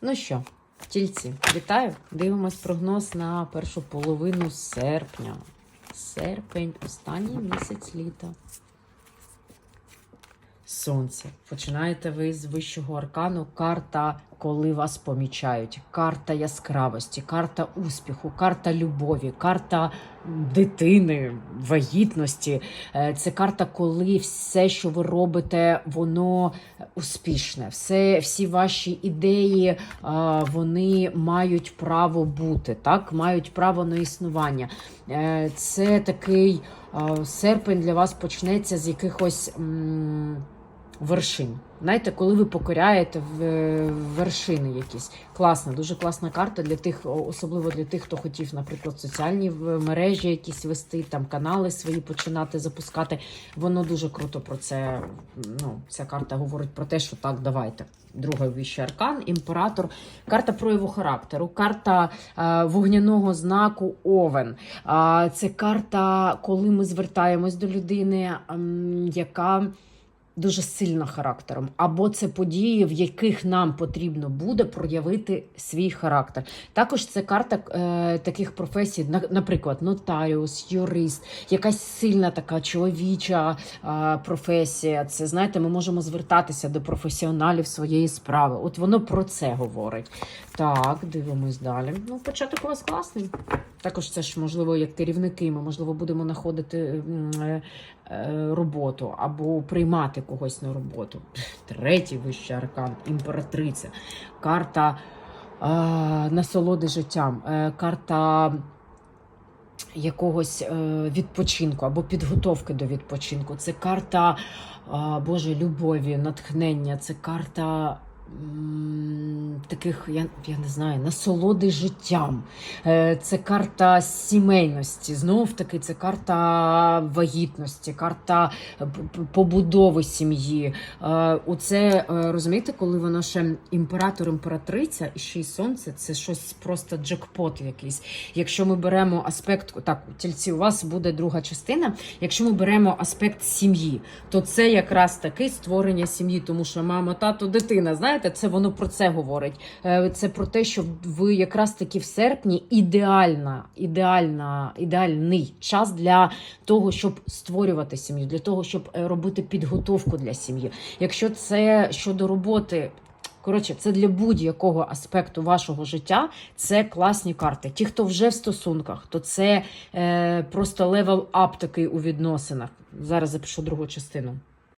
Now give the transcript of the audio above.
Ну що, тільці, вітаю! Дивимось прогноз на першу половину серпня. Серпень, останній місяць літа. Сонце. Починаєте ви з вищого аркану. Карта, коли вас помічають, карта яскравості, карта успіху, карта любові, карта дитини, вагітності. Е, Це карта, коли все, що ви робите, воно успішне. Все, всі ваші ідеї вони мають право бути, так? мають право на існування. Е, Це такий серпень для вас почнеться з якихось. Вершин. Знаєте, коли ви покоряєте в- вершини якісь. Класна, дуже класна карта для тих, особливо для тих, хто хотів, наприклад, соціальні мережі якісь вести, там канали свої починати запускати. Воно дуже круто про це. Ну, ця карта говорить про те, що так, давайте. Другий вищий аркан, імператор, карта прояву характеру, карта е, вогняного знаку Овен. А, це карта, коли ми звертаємось до людини, ем, яка дуже сильна характером, або це події, в яких нам потрібно буде проявити свій характер. Також це карта е, таких професій, на- наприклад, нотаріус, юрист, якась сильна така чоловіча е, професія. Це знаєте, ми можемо звертатися до професіоналів своєї справи. От воно про це говорить. Так, дивимось далі. Ну, початок у вас класний. Також це ж можливо як керівники. Ми можливо будемо знаходити е, е, роботу або приймати когось на роботу. Третій вищий аркан, імператриця, карта е, насолоди життям, карта якогось відпочинку або підготовки до відпочинку. Це карта Боже любові, натхнення, це карта. Таких, я, я не знаю, насолоди життям. Е, Це карта сімейності. Знов таки, це карта вагітності, карта е, побудови сім'ї. Е, Оце е, розумієте, коли воно ще імператор, імператриця і ще й сонце, це щось просто джекпот якийсь. Якщо ми беремо аспект, так, тільці, у вас буде друга частина. Якщо ми беремо аспект сім'ї, то це якраз таки створення сім'ї, тому що мама, тато, дитина, знаєте, це воно про це говорить. Е, Це про те, що ви якраз таки в серпні ідеальна, ідеальна, ідеальний час для того, щоб створювати сім'ю, для того, щоб е, робити підготовку для сім'ї. Якщо це щодо роботи. Коротше, це для будь-якого аспекту вашого життя це класні карти. Ті, хто вже в стосунках, то це е, просто левел ап такий у відносинах. Зараз запишу другу частину.